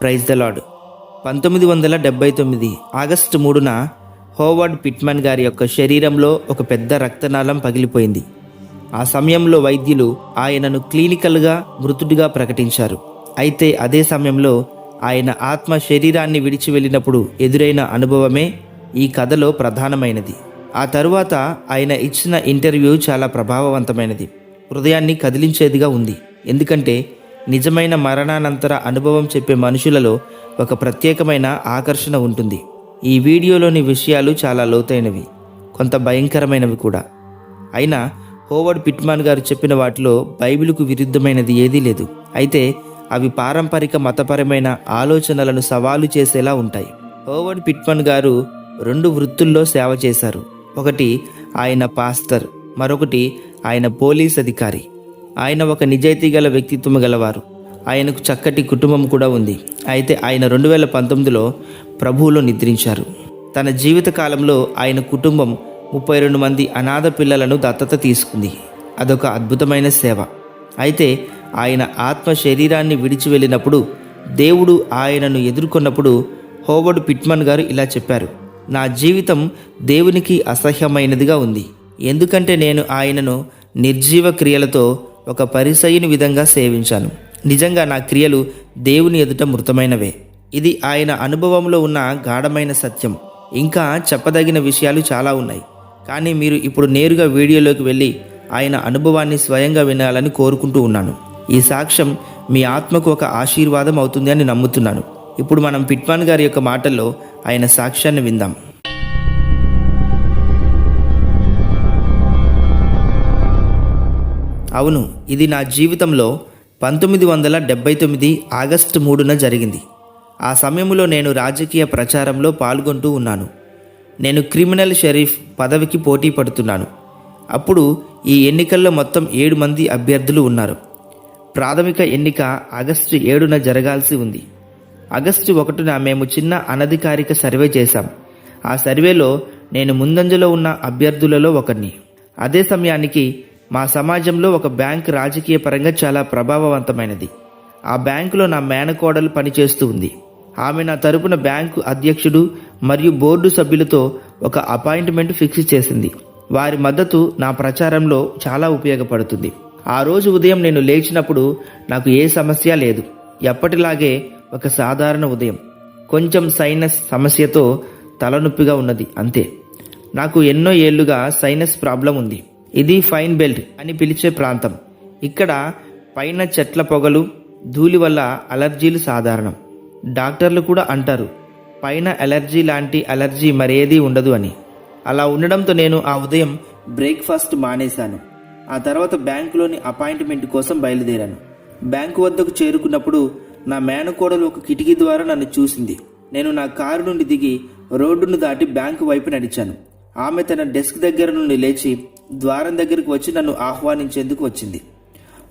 Praise the lord పంతొమ్మిది వందల డెబ్బై తొమ్మిది ఆగస్టు మూడున హోవర్డ్ పిట్మన్ గారి యొక్క శరీరంలో ఒక పెద్ద రక్తనాళం పగిలిపోయింది. ఆ సమయంలో వైద్యులు ఆయనను క్లినికల్గా మృతుడిగా ప్రకటించారు. అయితే అదే సమయంలో ఆయన ఆత్మ శరీరాన్ని విడిచి వెళ్ళినప్పుడు ఎదురైన అనుభవమే ఈ కథలో ప్రధానమైనది. ఆ తరువాత ఆయన ఇచ్చిన ఇంటర్వ్యూ చాలా ప్రభావవంతమైనది. హృదయాన్ని కదిలించేదిగా ఉంది. ఎందుకంటే నిజమైన మరణానంతర అనుభవం చెప్పే మనుషులలో ఒక ప్రత్యేకమైన ఆకర్షణ ఉంటుంది. ఈ వీడియోలోని విషయాలు చాలా లోతైనవి కొంత భయంకరమైనవి కూడా. అయినా హోవర్డ్ పిట్మాన్ గారు చెప్పిన వాటిలో బైబిల్కు విరుద్ధమైనది ఏదీ లేదు. అయితే అవి పారంపరిక మతపరమైన ఆలోచనలను సవాలు చేసేలా ఉంటాయి. హోవర్డ్ పిట్మన్ గారు రెండు వృత్తుల్లో సేవ చేశారు. ఒకటి ఆయన పాస్టర్ మరొకటి ఆయన పోలీస్ అధికారి. ఆయన ఒక నిజాయితీ గల వ్యక్తిత్వం గలవారు. ఆయనకు చక్కటి కుటుంబం కూడా ఉంది. అయితే ఆయన రెండు వేల పంతొమ్మిదిలో ప్రభువులో నిద్రించారు. తన జీవిత కాలంలో ఆయన కుటుంబం ముప్పై రెండు మంది అనాథ పిల్లలను దత్తత తీసుకుంది. అదొక అద్భుతమైన సేవ. అయితే ఆయన ఆత్మ శరీరాన్ని విడిచి వెళ్ళినప్పుడు దేవుడు ఆయనను ఎదుర్కొన్నప్పుడు హోవర్డ్ పిట్మన్ గారు ఇలా చెప్పారు నా జీవితం దేవునికి అసహ్యమైనదిగా ఉంది. ఎందుకంటే నేను ఆయనను నిర్జీవ క్రియలతో ఒక పరిసయుని విధంగా సేవించాను. నిజంగా నా క్రియలు దేవుని ఎదుట మృతమైనవే. ఇది ఆయన అనుభవంలో ఉన్న గాఢమైన సత్యం. ఇంకా చెప్పదగిన విషయాలు చాలా ఉన్నాయి. కానీ మీరు ఇప్పుడు నేరుగా వీడియోలోకి వెళ్ళి ఆయన అనుభవాన్ని స్వయంగా వినాలని కోరుకుంటూ ఉన్నాను. ఈ సాక్ష్యం మీ ఆత్మకు ఒక ఆశీర్వాదం అవుతుంది అని నమ్ముతున్నాను. ఇప్పుడు మనం పిట్మాన్ గారి యొక్క మాటల్లో ఆయన సాక్ష్యాన్ని విందాం. అవును ఇది నా జీవితంలో పంతొమ్మిది వందల డెబ్బై తొమ్మిది ఆగస్టు మూడున జరిగింది. ఆ సమయంలో నేను రాజకీయ ప్రచారంలో పాల్గొంటూ ఉన్నాను. నేను క్రిమినల్ షరీఫ్ పదవికి పోటీ పడుతున్నాను. అప్పుడు ఈ ఎన్నికల్లో మొత్తం ఏడు మంది అభ్యర్థులు ఉన్నారు. ప్రాథమిక ఎన్నిక ఆగస్టు ఏడున జరగాల్సి ఉంది. ఆగస్టు ఒకటిన మేము చిన్న అనధికారిక సర్వే చేశాం. ఆ సర్వేలో నేను ముందంజలో ఉన్న అభ్యర్థులలో ఒకరిని అదే సమయానికి మా సమాజంలో ఒక బ్యాంక్ రాజకీయ పరంగా చాలా ప్రభావవంతమైనది. ఆ బ్యాంకులో నా మేనకోడలు పనిచేస్తూ ఉంది. ఆమె నా తరపున బ్యాంకు అధ్యక్షుడు మరియు బోర్డు సభ్యులతో ఒక అపాయింట్మెంట్ ఫిక్స్ చేసింది. వారి మద్దతు నా ప్రచారంలో చాలా ఉపయోగపడుతుంది. ఆ రోజు ఉదయం నేను లేచినప్పుడు నాకు ఏ సమస్య లేదు. ఎప్పటిలాగే ఒక సాధారణ ఉదయం. కొంచెం సైనస్ సమస్యతో తలనొప్పిగా ఉన్నది అంతే. నాకు ఎన్నో ఏళ్ళుగా సైనస్ ప్రాబ్లం ఉంది. ఇది ఫైన్ బెల్ట్ అని పిలిచే ప్రాంతం. ఇక్కడ పైన చెట్ల పొగలు ధూళి వల్ల అలర్జీలు సాధారణం. డాక్టర్లు కూడా అంటారు పైన అలర్జీ లాంటి అలర్జీ మరేది ఉండదు అని. అలా ఉండడంతో నేను ఆ ఉదయం బ్రేక్ఫాస్ట్ మానేశాను. ఆ తర్వాత బ్యాంకులోని అపాయింట్మెంట్ కోసం బయలుదేరాను. బ్యాంకు వద్దకు చేరుకున్నప్పుడు నా మేనకోడలు ఒక కిటికీ ద్వారా నన్ను చూసింది. నేను నా కారు నుండి దిగి రోడ్డును దాటి బ్యాంకు వైపు నడిచాను. ఆమె తన డెస్క్ దగ్గర నుండి లేచి ద్వారం దగ్గరికి వచ్చి నన్ను ఆహ్వానించేందుకు వచ్చింది.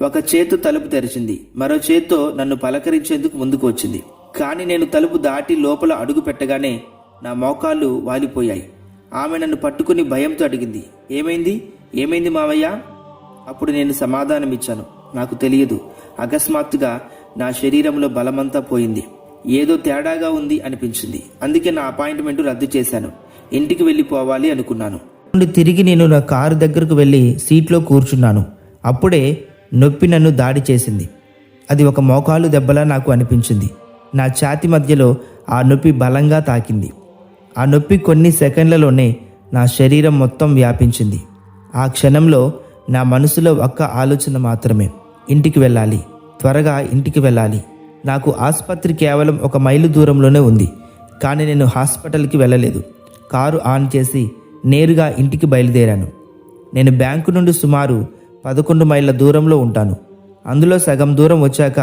ఒక చేతు తలుపు తెరిచింది. మరో చేత్తో నన్ను పలకరించేందుకు ముందుకు వచ్చింది. కానీ నేను తలుపు దాటి లోపల అడుగు పెట్టగానే నా మోకాళ్ళు వాలిపోయాయి. ఆమె నన్ను పట్టుకుని భయంతో అడిగింది. ఏమైంది? ఏమైంది మావయ్య? అప్పుడు నేను సమాధానమిచ్చాను నాకు తెలియదు. అకస్మాత్తుగా నా శరీరంలో బలమంతా పోయింది. ఏదో తేడాగా ఉంది అనిపించింది. అందుకే నా అపాయింట్మెంట్ రద్దు చేశాను. ఇంటికి వెళ్ళిపోవాలి అనుకున్నాను. నుండి తిరిగి నేను నా కారు దగ్గరకు వెళ్ళి సీట్లో కూర్చున్నాను. అప్పుడే నొప్పి నన్ను దాడి చేసింది. అది ఒక మోకాలు దెబ్బలా నాకు అనిపించింది. నా ఛాతి మధ్యలో ఆ నొప్పి బలంగా తాకింది. ఆ నొప్పి కొన్ని సెకండ్లలోనే నా శరీరం మొత్తం వ్యాపించింది. ఆ క్షణంలో నా మనసులో ఒక్క ఆలోచన మాత్రమే. ఇంటికి వెళ్ళాలి. త్వరగా ఇంటికి వెళ్ళాలి. నాకు ఆసుపత్రి కేవలం ఒక మైలు దూరంలోనే ఉంది. కానీ నేను హాస్పిటల్కి వెళ్ళలేదు. కారు ఆన్ చేసి నేరుగా ఇంటికి బయలుదేరాను. నేను బ్యాంకు నుండి సుమారు పదకొండు మైళ్ళ దూరంలో ఉంటాను. అందులో సగం దూరం వచ్చాక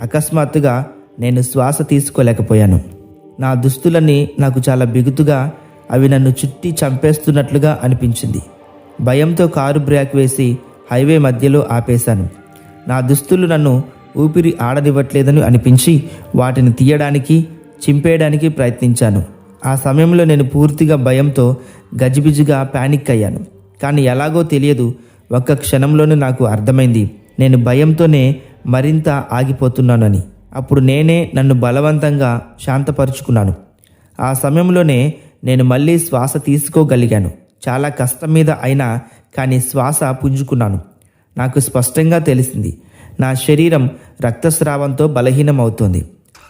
అకస్మాత్తుగా నేను శ్వాస తీసుకోలేకపోయాను. నా దుస్తులన్నీ నాకు చాలా బిగుతుగా అవి నన్ను చుట్టి చంపేస్తున్నట్లుగా అనిపించింది. భయంతో కారు బ్రేక్ వేసి హైవే మధ్యలో ఆపేశాను. నా దుస్తులు నన్ను ఊపిరి ఆడనివ్వట్లేదని అనిపించి వాటిని తీయడానికి చింపేయడానికి ప్రయత్నించాను. ఆ సమయంలో నేను పూర్తిగా భయంతో గజిబిజిగా ప్యానిక్ అయ్యాను. కానీ ఎలాగో తెలియదు ఒక్క క్షణంలోనే నాకు అర్థమైంది. నేను భయంతోనే మరింత ఆగిపోతున్నానని. అప్పుడు నేనే నన్ను బలవంతంగా శాంతపరుచుకున్నాను. ఆ సమయంలోనే నేను మళ్ళీ శ్వాస తీసుకోగలిగాను. చాలా కష్టం మీద అయినా కానీ శ్వాస పుంజుకున్నాను. నాకు స్పష్టంగా తెలిసింది నా శరీరం రక్తస్రావంతో బలహీనమవుతోంది.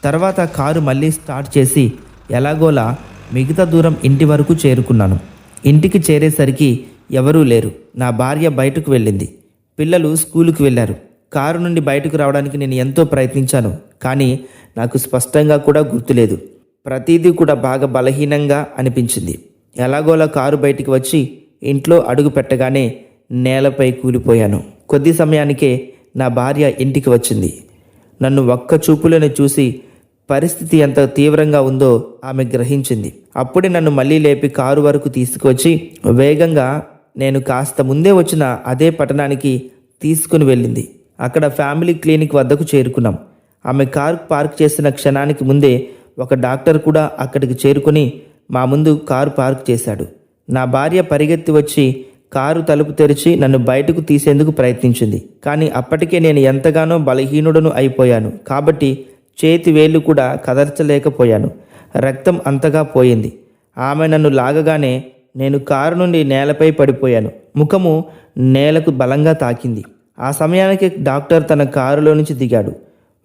తర్వాత కారు మళ్ళీ స్టార్ట్ చేసి ఎలాగోలా మిగతా దూరం ఇంటి వరకు చేరుకున్నాను. ఇంటికి చేరేసరికి ఎవరూ లేరు. నా భార్య బయటకు వెళ్ళింది. పిల్లలు స్కూలుకు వెళ్ళారు. కారు నుండి బయటకు రావడానికి నేను ఎంతో ప్రయత్నించాను కానీ నాకు స్పష్టంగా కూడా గుర్తులేదు. ప్రతిదీ కూడా బాగా బలహీనంగా అనిపించింది. ఎలాగోలా కారు బయటికి వచ్చి ఇంట్లో అడుగు పెట్టగానే నేలపై కూలిపోయాను. కొద్ది సమయానికే నా భార్య ఇంటికి వచ్చింది. నన్ను ఒక్క చూపులోనే చూసి పరిస్థితి ఎంత తీవ్రంగా ఉందో ఆమె గ్రహించింది. అప్పుడే నన్ను మళ్ళీ లేపి కారు వరకు తీసుకువచ్చి వేగంగా నేను కాస్త ముందే వచ్చిన అదే పట్టణానికి తీసుకుని వెళ్ళింది. అక్కడ ఫ్యామిలీ క్లినిక్ వద్దకు చేరుకున్నాం. ఆమె కారు పార్క్ చేసిన క్షణానికి ముందే ఒక డాక్టర్ కూడా అక్కడికి చేరుకుని మా ముందు కారు పార్క్ చేశాడు. నా భార్య పరిగెత్తి వచ్చి కారు తలుపు తెరిచి నన్ను బయటకు తీసేందుకు ప్రయత్నించింది. కానీ అప్పటికే నేను ఎంతగానో బలహీనుడను అయిపోయాను. కాబట్టి చేతి వేళ్ళు కూడా కదర్చలేకపోయాను. రక్తం అంతగా పోయింది. ఆమె నన్ను లాగగానే నేను కారు నుండి నేలపై పడిపోయాను. ముఖము నేలకు బలంగా తాకింది. ఆ సమయానికి డాక్టర్ తన కారులో నుంచి దిగాడు.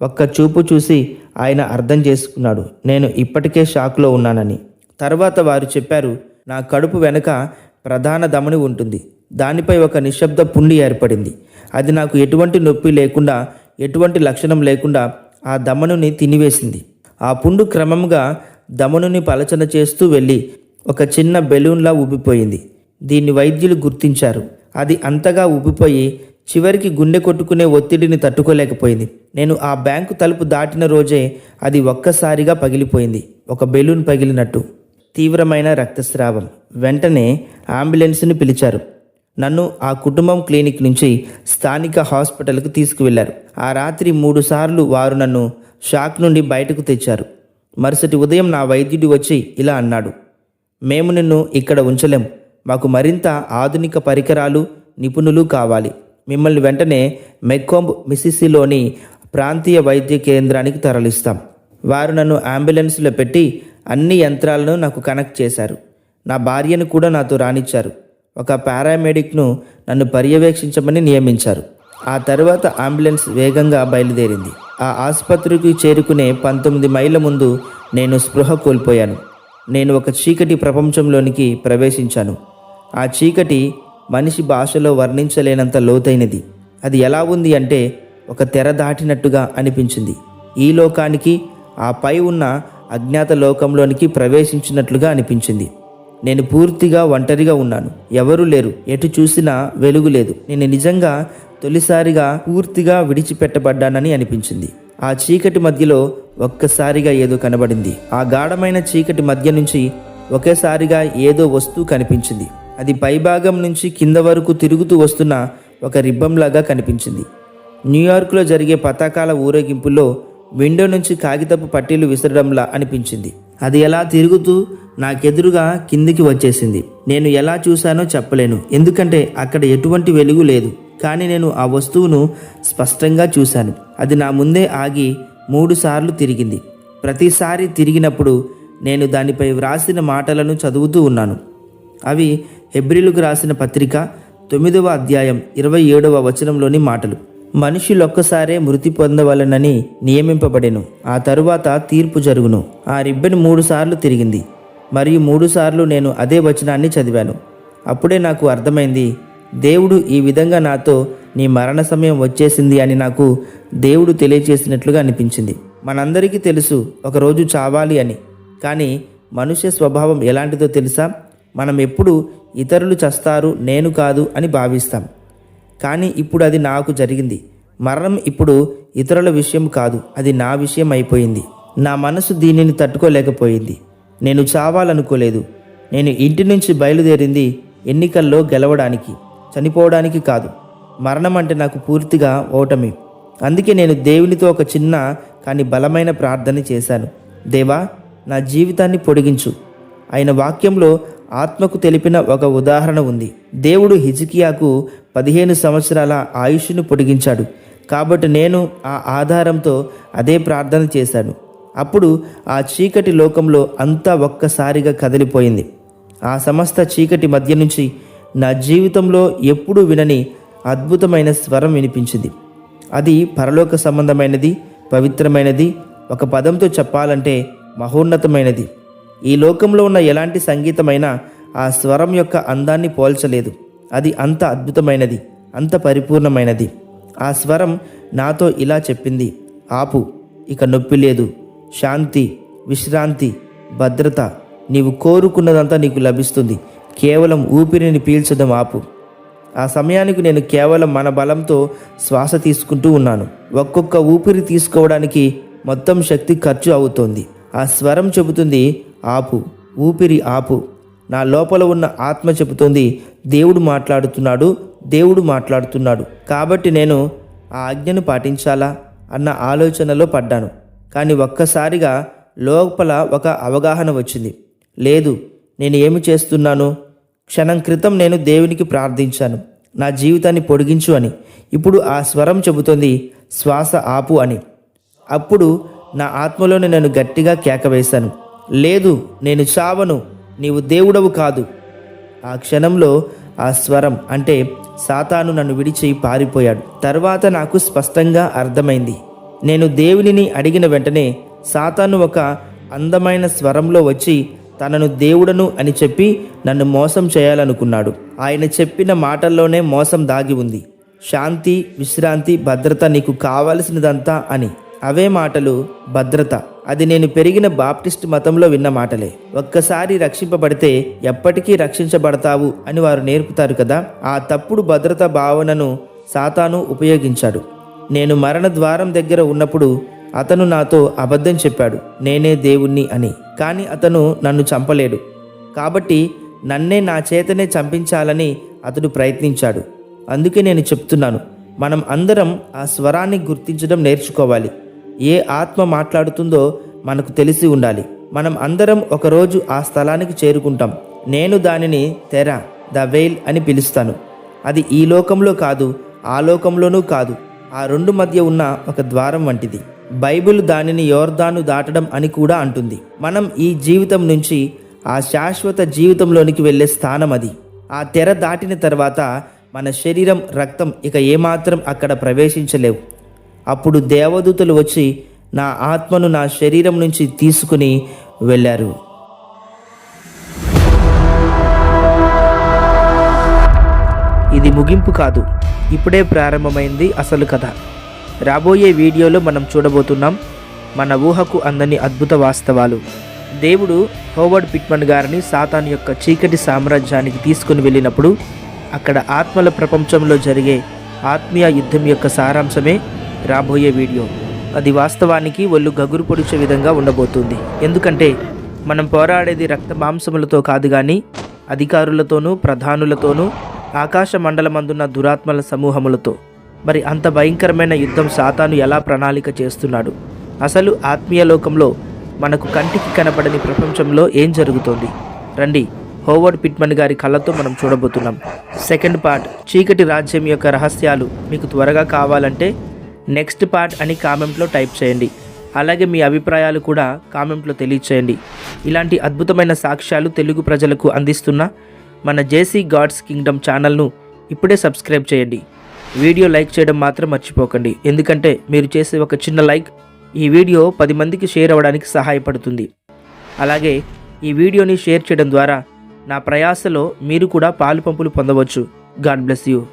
ఒక్క చూపు చూసి ఆయన అర్థం చేసుకున్నాడు. నేను ఇప్పటికే షాక్లో ఉన్నానని. తర్వాత వారు చెప్పారు నా కడుపు వెనుక ప్రధాన ధమని ఉంటుంది. దానిపై ఒక నిశ్శబ్ద పుండి ఏర్పడింది. అది నాకు ఎటువంటి నొప్పి లేకుండా ఎటువంటి లక్షణం లేకుండా ఆ దమనుని తినివేసింది. ఆ పుండు క్రమంగా దమనుని పలచన చేస్తూ వెళ్ళి ఒక చిన్న బెలూన్లా ఊపిపోయింది దీన్ని వైద్యులు గుర్తించారు. అది అంతగా ఊపిపోయి చివరికి గుండె కొట్టుకునే ఒత్తిడిని తట్టుకోలేకపోయింది. నేను ఆ బ్యాంకు తలుపు దాటిన రోజే అది ఒక్కసారిగా పగిలిపోయింది. ఒక బెలూన్ పగిలినట్టు. తీవ్రమైన రక్తస్రావం. వెంటనే అంబులెన్స్ని పిలిచారు. నన్ను ఆ కుటుంబం క్లినిక్ నుంచి స్థానిక హాస్పిటల్కు తీసుకువెళ్ళారు. ఆ రాత్రి మూడుసార్లు వారు నన్ను షాక్ నుండి బయటకు తెచ్చారు. మరుసటి ఉదయం నా వైద్యుడు వచ్చి ఇలా అన్నాడు. మేము నిన్ను ఇక్కడ ఉంచలేం. మాకు మరింత ఆధునిక పరికరాలు నిపుణులు కావాలి. మిమ్మల్ని వెంటనే మెక్కోంబ్ మిసిసిలోని ప్రాంతీయ వైద్య కేంద్రానికి తరలిస్తాం. వారు నన్ను అంబులెన్స్లో పెట్టి అన్ని యంత్రాలను నాకు కనెక్ట్ చేశారు. నా భార్యను కూడా నాతో రానిచ్చారు. ఒక పారామెడిక్ను నన్ను పర్యవేక్షించమని నియమించారు. ఆ తర్వాత అంబులెన్స్ వేగంగా బయలుదేరింది. ఆ ఆసుపత్రికి చేరుకునే పంతొమ్మిది మైళ్ళ ముందు నేను స్పృహ కోల్పోయాను. నేను ఒక చీకటి ప్రపంచంలోనికి ప్రవేశించాను. ఆ చీకటి మనిషి భాషలో వర్ణించలేనంత లోతైనది. అది ఎలా ఉంది అంటే ఒక తెర దాటినట్టుగా అనిపించింది. ఈ లోకానికి ఆ పై ఉన్న అజ్ఞాత లోకంలోనికి ప్రవేశించినట్లుగా అనిపించింది. నేను పూర్తిగా ఒంటరిగా ఉన్నాను. ఎవరూ లేరు. ఎటు చూసినా వెలుగు లేదు. నేను నిజంగా తొలిసారిగా పూర్తిగా విడిచిపెట్టబడ్డానని అనిపించింది. ఆ చీకటి మధ్యలో ఒక్కసారిగా ఏదో కనబడింది. ఆ గాఢమైన చీకటి మధ్య నుంచి ఒకేసారిగా ఏదో వస్తువు కనిపించింది. అది పైభాగం నుంచి కింద వరకు తిరుగుతూ వస్తున్న ఒక రిబ్బంలాగా కనిపించింది. న్యూయార్క్లో జరిగే పతాకాల ఊరేగింపులో విండో నుంచి కాగితపు పట్టీలు విసరడంలా అనిపించింది. అది ఎలా తిరుగుతూ నాకెదురుగా కిందికి వచ్చేసింది. నేను ఎలా చూశానో చెప్పలేను. ఎందుకంటే అక్కడ ఎటువంటి వెలుగు లేదు. కానీ నేను ఆ వస్తువును స్పష్టంగా చూశాను. అది నా ముందే ఆగి మూడుసార్లు తిరిగింది. ప్రతిసారి తిరిగినప్పుడు నేను దానిపై వ్రాసిన మాటలను చదువుతూ ఉన్నాను. అవి హెబ్రిలుకు రాసిన పత్రిక తొమ్మిదవ అధ్యాయం ఇరవై ఏడవ వచనంలోని మాటలు. మనుషులొక్కసారే మృతి పొందవలనని నియమింపబడెను. ఆ తరువాత తీర్పు జరుగును. ఆ రిబ్బన్ మూడుసార్లు తిరిగింది. మరియు మూడుసార్లు నేను అదే వచనాన్ని చదివాను. అప్పుడే నాకు అర్థమైంది దేవుడు ఈ విధంగా నాతో నీ మరణ సమయం వచ్చేసింది అని నాకు దేవుడు తెలియచేసినట్లుగా అనిపించింది. మనందరికీ తెలుసు ఒకరోజు చావాలి అని. కానీ మనుష్య స్వభావం ఎలాంటిదో తెలుసా? మనం ఎప్పుడు ఇతరులు చస్తారు నేను కాదు అని భావిస్తాం. కానీ ఇప్పుడు అది నాకు జరిగింది. మరణం ఇప్పుడు ఇతరుల విషయం కాదు అది నా విషయం అయిపోయింది. నా మనసు దీనిని తట్టుకోలేకపోయింది. నేను చావాలనుకోలేదు. నేను ఇంటి నుంచి బయలుదేరింది ఎన్నికల్లో గెలవడానికి చనిపోవడానికి కాదు. మరణం అంటే నాకు పూర్తిగా ఓటమి. అందుకే నేను దేవునితో ఒక చిన్న కానీ బలమైన ప్రార్థన చేశాను. దేవా నా జీవితాన్ని పొడిగించు. ఆయన వాక్యంలో ఆత్మకు తెలిపిన ఒక ఉదాహరణ ఉంది. దేవుడు హిజికియాకు పదిహేను సంవత్సరాల ఆయుష్ను పొడిగించాడు. కాబట్టి నేను ఆ ఆధారంతో అదే ప్రార్థన చేశాను. అప్పుడు ఆ చీకటి లోకంలో అంతా ఒక్కసారిగా కదిలిపోయింది. ఆ సమస్త చీకటి మధ్య నుంచి నా జీవితంలో ఎప్పుడూ వినని అద్భుతమైన స్వరం వినిపించింది. అది పరలోక సంబంధమైనది పవిత్రమైనది ఒక పదంతో చెప్పాలంటే మహోన్నతమైనది. ఈ లోకంలో ఉన్న ఎలాంటి సంగీతమైనా ఆ స్వరం యొక్క అందాన్ని పోల్చలేదు. అది అంత అద్భుతమైనది అంత పరిపూర్ణమైనది. ఆ స్వరం నాతో ఇలా చెప్పింది ఆపు ఇక నొప్పి లేదు శాంతి విశ్రాంతి భద్రత నీవు కోరుకున్నదంతా నీకు లభిస్తుంది. కేవలం ఊపిరిని పీల్చడం ఆపు. ఆ సమయానికి నేను కేవలం మన బలంతో శ్వాస తీసుకుంటూ ఉన్నాను. ఒక్కొక్క ఊపిరి తీసుకోవడానికి మొత్తం శక్తి ఖర్చు అవుతోంది. ఆ స్వరం చెబుతుంది ఆపు ఊపిరి ఆపు. నా లోపల ఉన్న ఆత్మ చెబుతోంది దేవుడు మాట్లాడుతున్నాడు దేవుడు మాట్లాడుతున్నాడు. కాబట్టి నేను ఆ ఆజ్ఞను పాటించాలా? అన్న ఆలోచనలో పడ్డాను. కానీ ఒక్కసారిగా లోపల ఒక అవగాహన వచ్చింది. లేదు నేను ఏమి చేస్తున్నాను? క్షణం క్రితం నేను దేవునికి ప్రార్థించాను. నా జీవితాన్ని పొడిగించు అని. ఇప్పుడు ఆ స్వరం చెబుతోంది శ్వాస ఆపు అని. అప్పుడు నా ఆత్మలోనే నేను గట్టిగా కేక వేశాను. లేదు నేను చావను. నీవు దేవుడవు కాదు. ఆ క్షణంలో ఆ స్వరం అంటే సాతాను నన్ను విడిచి పారిపోయాడు. తర్వాత నాకు స్పష్టంగా అర్థమైంది. నేను దేవునిని అడిగిన వెంటనే సాతాను ఒక అందమైన స్వరంలో వచ్చి తనను దేవుడను అని చెప్పి నన్ను మోసం చేయాలనుకున్నాడు. ఆయన చెప్పిన మాటల్లోనే మోసం దాగి ఉంది. శాంతి విశ్రాంతి భద్రత నీకు కావలసినదంతా అని. అవే మాటలు భద్రత. అది నేను పెరిగిన బాప్టిస్ట్ మతంలో విన్న మాటలే. ఒక్కసారి రక్షింపబడితే ఎప్పటికీ రక్షించబడతావు అని వారు నేర్పుతారు కదా? ఆ తప్పుడు భద్రత భావనను సాతాను ఉపయోగించాడు. నేను మరణ ద్వారం దగ్గర ఉన్నప్పుడు అతను నాతో అబద్ధం చెప్పాడు నేనే దేవుణ్ణి అని. కానీ అతను నన్ను చంపలేడు. కాబట్టి నన్నే నా చేతనే చంపించాలని అతడు ప్రయత్నించాడు. అందుకే నేను చెప్తున్నాను మనం అందరం ఆ స్వరాన్ని గుర్తించడం నేర్చుకోవాలి. ఏ ఆత్మ మాట్లాడుతుందో మనకు తెలిసి ఉండాలి. మనం అందరం ఒకరోజు ఆ స్థలానికి చేరుకుంటాం. నేను దానిని తెర ద వెయిల్ అని పిలుస్తాను. అది ఈ లోకంలో కాదు ఆ లోకంలోనూ కాదు. ఆ రెండు మధ్య ఉన్న ఒక ద్వారం వంటిది. బైబిల్ దానిని యోర్దాను దాటడం అని కూడా అంటుంది. మనం ఈ జీవితం నుంచి ఆ శాశ్వత జీవితంలోనికి వెళ్ళే స్థానం అది. ఆ తెర దాటిన తర్వాత మన శరీరం రక్తం ఇక ఏమాత్రం అక్కడ ప్రవేశించలేవు. అప్పుడు దేవదూతలు వచ్చి నా ఆత్మను నా శరీరం నుంచి తీసుకుని వెళ్ళారు. ఇది ముగింపు కాదు. ఇప్పుడే ప్రారంభమైంది అసలు కథ. రాబోయే వీడియోలో మనం చూడబోతున్నాం మన ఊహకు అందని అద్భుత వాస్తవాలు. దేవుడు హోవర్డ్ పిట్మన్ గారిని సాతాన్ యొక్క చీకటి సామ్రాజ్యానికి తీసుకుని వెళ్ళినప్పుడు అక్కడ ఆత్మల ప్రపంచంలో జరిగే ఆత్మీయ యుద్ధం యొక్క సారాంశమే రాబోయే వీడియో. అది వాస్తవానికి ఒళ్ళు గగురు పొడిచే విధంగా ఉండబోతుంది. ఎందుకంటే మనం పోరాడేది రక్త మాంసములతో కాదు కానీ అధికారులతోనూ ప్రధానులతోనూ ఆకాశ మండలమందున్న దురాత్మల సమూహములతో. మరి అంత భయంకరమైన యుద్ధం సాతాను ఎలా ప్రణాళిక చేస్తున్నాడు? అసలు ఆత్మీయ లోకంలో మనకు కంటికి కనపడని ప్రపంచంలో ఏం జరుగుతోంది? రండి హోవర్డ్ పిట్మన్ గారి కళ్ళతో మనం చూడబోతున్నాం. సెకండ్ పార్ట్ చీకటి రాజ్యం యొక్క రహస్యాలు మీకు త్వరగా కావాలంటే నెక్స్ట్ పార్ట్ అని కామెంట్లో టైప్ చేయండి. అలాగే మీ అభిప్రాయాలు కూడా కామెంట్లో తెలియచేయండి. ఇలాంటి అద్భుతమైన సాక్ష్యాలు తెలుగు ప్రజలకు అందిస్తున్న మన జేసీ గాడ్స్ కింగ్డమ్ ఛానల్ను ఇప్పుడే సబ్స్క్రైబ్ చేయండి. వీడియో లైక్ చేయడం మాత్రం మర్చిపోకండి. ఎందుకంటే మీరు చేసే ఒక చిన్న లైక్ ఈ వీడియో పది మందికి షేర్ అవ్వడానికి సహాయపడుతుంది. అలాగే ఈ వీడియోని షేర్ చేయడం ద్వారా నా ప్రయాసలో మీరు కూడా పాలు పంపులు పొందవచ్చు. God bless you.